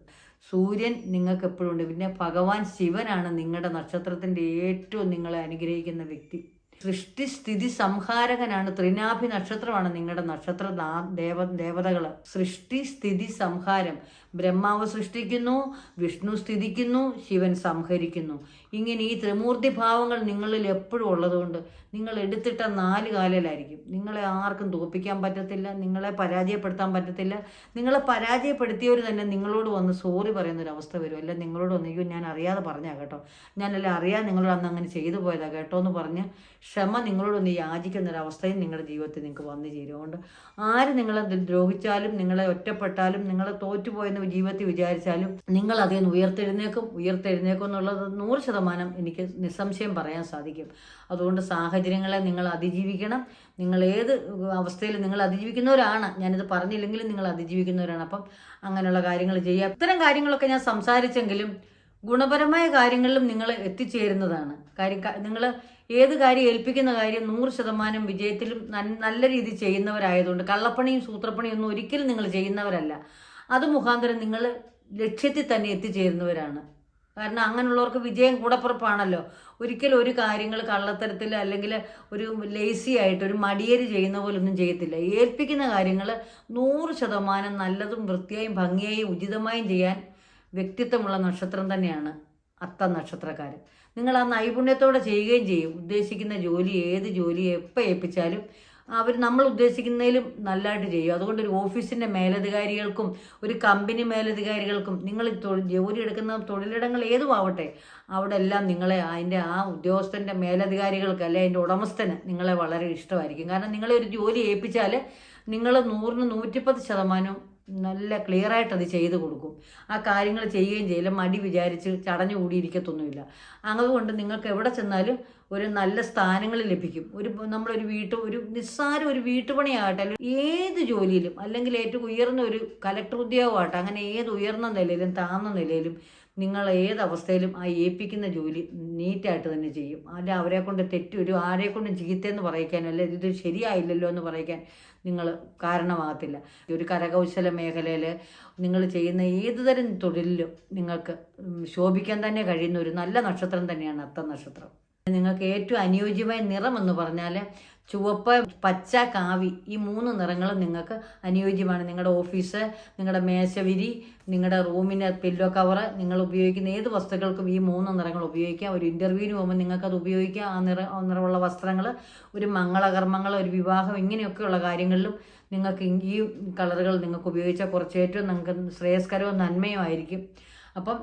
സൂര്യൻ നിങ്ങൾക്ക് എപ്പോഴും ഉണ്ട്. പിന്നെ ഭഗവാൻ ശിവനാണ് നിങ്ങളുടെ നക്ഷത്രത്തിന്റെ ഏറ്റവും നിങ്ങളെ അനുഗ്രഹിക്കുന്ന വ്യക്തി. സൃഷ്ടിസ്ഥിതി സംഹാരകനാണ് ത്രിനാഭി നക്ഷത്രമാണ് നിങ്ങളുടെ നക്ഷത്ര ദേവ ദേവതകൾ. സൃഷ്ടി സ്ഥിതി സംഹാരം ബ്രഹ്മാവ് സൃഷ്ടിക്കുന്നു വിഷ്ണു സ്ഥിതിക്കുന്നു ശിവൻ സംഹരിക്കുന്നു. ഇങ്ങനെ ഈ ത്രിമൂർത്തി ഭാവങ്ങൾ നിങ്ങളിൽ എപ്പോഴും ഉള്ളതുകൊണ്ട് നിങ്ങൾ എടുത്തിട്ട നാല് കാലിലായിരിക്കും. നിങ്ങളെ ആർക്കും തോപ്പിക്കാൻ പറ്റത്തില്ല നിങ്ങളെ പരാജയപ്പെടുത്താൻ പറ്റത്തില്ല. നിങ്ങളെ പരാജയപ്പെടുത്തിയവർ തന്നെ നിങ്ങളോട് വന്ന് സോറി പറയുന്ന ഒരു അവസ്ഥ വരും. അല്ല നിങ്ങളോട് വന്നിരിക്കും ഞാൻ അറിയാതെ പറഞ്ഞാ കേട്ടോ. ഞാനല്ല അറിയാൻ നിങ്ങളോട് അന്ന് അങ്ങനെ ചെയ്തു പോയതാ കേട്ടോ എന്ന് പറഞ്ഞ് ക്ഷമ യാചിക്കുന്ന ഒരു അവസ്ഥയും നിങ്ങളുടെ ജീവിതത്തിൽ നിങ്ങൾക്ക് വന്നു ചേരും. അതുകൊണ്ട് ആര് നിങ്ങളെ ദ്രോഹിച്ചാലും നിങ്ങളെ ഒറ്റപ്പെട്ടാലും നിങ്ങളെ തോറ്റുപോയെന്ന് ജീവിതത്തിൽ വിചാരിച്ചാലും നിങ്ങൾ അതിൽ നിന്ന് ഉയർത്തെഴുന്നേക്കും. ഉയർത്തെഴുന്നേക്കും എന്നുള്ളത് നൂറ് ശതമാനം എനിക്ക് നിസ്സംശയം പറയാൻ സാധിക്കും. അതുകൊണ്ട് സാഹചര്യങ്ങളെ നിങ്ങൾ അതിജീവിക്കണം. നിങ്ങൾ ഏത് അവസ്ഥയിൽ നിങ്ങൾ അതിജീവിക്കുന്നവരാണ് ഞാനിത് പറഞ്ഞില്ലെങ്കിലും നിങ്ങൾ അതിജീവിക്കുന്നവരാണ്. അപ്പം അങ്ങനെയുള്ള കാര്യങ്ങൾ ചെയ്യുക ഇത്തരം കാര്യങ്ങളൊക്കെ ഞാൻ സംസാരിച്ചെങ്കിലും ഗുണപരമായ കാര്യങ്ങളിലും നിങ്ങൾ എത്തിച്ചേരുന്നതാണ്. കാര്യം നിങ്ങൾ ഏത് കാര്യം ഏൽപ്പിക്കുന്ന കാര്യം നൂറ് ശതമാനം വിജയത്തിലും നല്ല രീതി ചെയ്യുന്നവരായതുകൊണ്ട് കള്ളപ്പണിയും സൂത്രപ്പണിയും ഒന്നും ഒരിക്കലും നിങ്ങൾ ചെയ്യുന്നവരല്ല. അത് മുഖാന്തരം നിങ്ങൾ ലക്ഷ്യത്തിൽ തന്നെ എത്തിച്ചേരുന്നവരാണ്. കാരണം അങ്ങനെയുള്ളവർക്ക് വിജയം കൂടപ്പുറപ്പാണല്ലോ. ഒരിക്കലും ഒരു കാര്യങ്ങൾ കള്ളത്തരത്തിൽ അല്ലെങ്കിൽ ഒരു ലേസി ആയിട്ട് ഒരു മടിയേര് ചെയ്യുന്ന പോലെ ഒന്നും ചെയ്യത്തില്ല. ഏൽപ്പിക്കുന്ന കാര്യങ്ങൾ നൂറ് ശതമാനം നല്ലതും വൃത്തിയായും ഭംഗിയായും ഉചിതമായും ചെയ്യാൻ വ്യക്തിത്വമുള്ള നക്ഷത്രം തന്നെയാണ് അത്ത നക്ഷത്രക്കാരൻ നിങ്ങൾ ആ നൈപുണ്യത്തോടെ ചെയ്യുകയും ചെയ്യും. ഉദ്ദേശിക്കുന്ന ജോലി ഏത് ജോലി എപ്പോൾ ഏൽപ്പിച്ചാലും അവർ നമ്മൾ ഉദ്ദേശിക്കുന്നതിലും നല്ലതായിട്ട് ചെയ്യും. അതുകൊണ്ട് ഒരു ഓഫീസിന്റെ മേലധികാരികൾക്കും ഒരു കമ്പനി മേലധികാരികൾക്കും നിങ്ങൾ ജോലി എടുക്കുന്ന തൊഴിലിടങ്ങൾ ഏതും ആവട്ടെ അവിടെ എല്ലാം നിങ്ങളെ അതിന്റെ ആ ഉദ്യോഗസ്ഥന്റെ മേലധികാരികൾക്ക് അല്ലെ അതിന്റെ ഉടമസ്ഥന് നിങ്ങളെ വളരെ ഇഷ്ടമായിരിക്കും. കാരണം നിങ്ങളെ ഒരു ജോലി ഏൽപ്പിച്ചാൽ നിങ്ങൾ നൂറിന് നൂറ്റിപ്പത്ത് ശതമാനം നല്ല ക്ലിയർ ആയിട്ട് അത് ചെയ്തു കൊടുക്കും. ആ കാര്യങ്ങൾ ചെയ്യുകയും ചെയ്യില്ല മടി വിചാരിച്ച് ചടഞ്ഞു കൂടിയിരിക്കത്തൊന്നുമില്ല. അതുകൊണ്ട് നിങ്ങൾക്ക് എവിടെ ചെന്നാലും ഒരു നല്ല സ്ഥാനങ്ങൾ ലഭിക്കും. ഒരു നമ്മളൊരു വീട്ടു ഒരു നിസ്സാര ഒരു വീട്ടുപണിയാകട്ടെ അല്ലെങ്കിൽ ഏത് ജോലിയിലും അല്ലെങ്കിൽ ഏറ്റവും ഉയർന്ന ഒരു കലക്ടർ ഉദ്യോഗമാകട്ടെ അങ്ങനെ ഏത് ഉയർന്ന നിലയിലും താഴ്ന്ന നിലയിലും നിങ്ങൾ ഏത് അവസ്ഥയിലും ആ ഏൽപ്പിക്കുന്ന ജോലി നീറ്റായിട്ട് തന്നെ ചെയ്യും. അല്ല അവരെ കൊണ്ട് തെറ്റ് ഒരു ആരെ കൊണ്ടും ചീത്തയെന്ന് പറയിക്കാനോ അല്ലെ ഇത് ശരിയായില്ലല്ലോ എന്ന് പറയിക്കാൻ നിങ്ങൾ കാരണമാകത്തില്ല. ഒരു കരകൗശല മേഖലയിൽ നിങ്ങൾ ചെയ്യുന്ന ഏത് തരം തൊഴിലിലും നിങ്ങൾക്ക് ശോഭിക്കാൻ തന്നെ കഴിയുന്ന ഒരു നല്ല നക്ഷത്രം തന്നെയാണ് അത്ത നക്ഷത്രം. നിങ്ങൾക്ക് ഏറ്റവും അനുയോജ്യമായ നിറം എന്ന് പറഞ്ഞാൽ ചുവപ്പ് പച്ച കാവി ഈ മൂന്ന് നിറങ്ങളും നിങ്ങൾക്ക് അനുയോജ്യമാണ്. നിങ്ങളുടെ ഓഫീസ് നിങ്ങളുടെ മേശവിരി നിങ്ങളുടെ റൂമിന്റെ പില്ലോ കവർ നിങ്ങൾ ഉപയോഗിക്കുന്ന ഏത് വസ്തുക്കൾക്കും ഈ മൂന്ന് നിറങ്ങൾ ഉപയോഗിക്കാം. ഒരു ഇന്റർവ്യൂവിന് പോകുമ്പോൾ നിങ്ങൾക്കത് ഉപയോഗിക്കാം. ആ നിറ നിറമുള്ള വസ്ത്രങ്ങൾ ഒരു മംഗളകർമ്മങ്ങൾ ഒരു വിവാഹം ഇങ്ങനെയൊക്കെയുള്ള കാര്യങ്ങളിലും നിങ്ങൾക്ക് ഈ കളറുകൾ നിങ്ങൾക്ക് ഉപയോഗിച്ചാൽ കുറച്ച് ഏറ്റവും നിങ്ങൾക്ക് ശ്രേയസ്കരവും നന്മയും ആയിരിക്കും. അപ്പം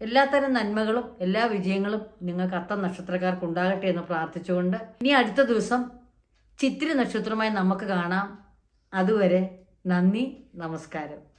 എല്ലാത്തരം നന്മകളും എല്ലാ വിജയങ്ങളും നിങ്ങൾക്ക് അത്ത നക്ഷത്രക്കാർക്ക് ഉണ്ടാകട്ടെ എന്ന് പ്രാർത്ഥിച്ചുകൊണ്ട് ഇനി അടുത്ത ദിവസം ചിത്തിരി നക്ഷത്രമായി നമുക്ക് കാണാം. അതുവരെ നന്ദി നമസ്കാരം.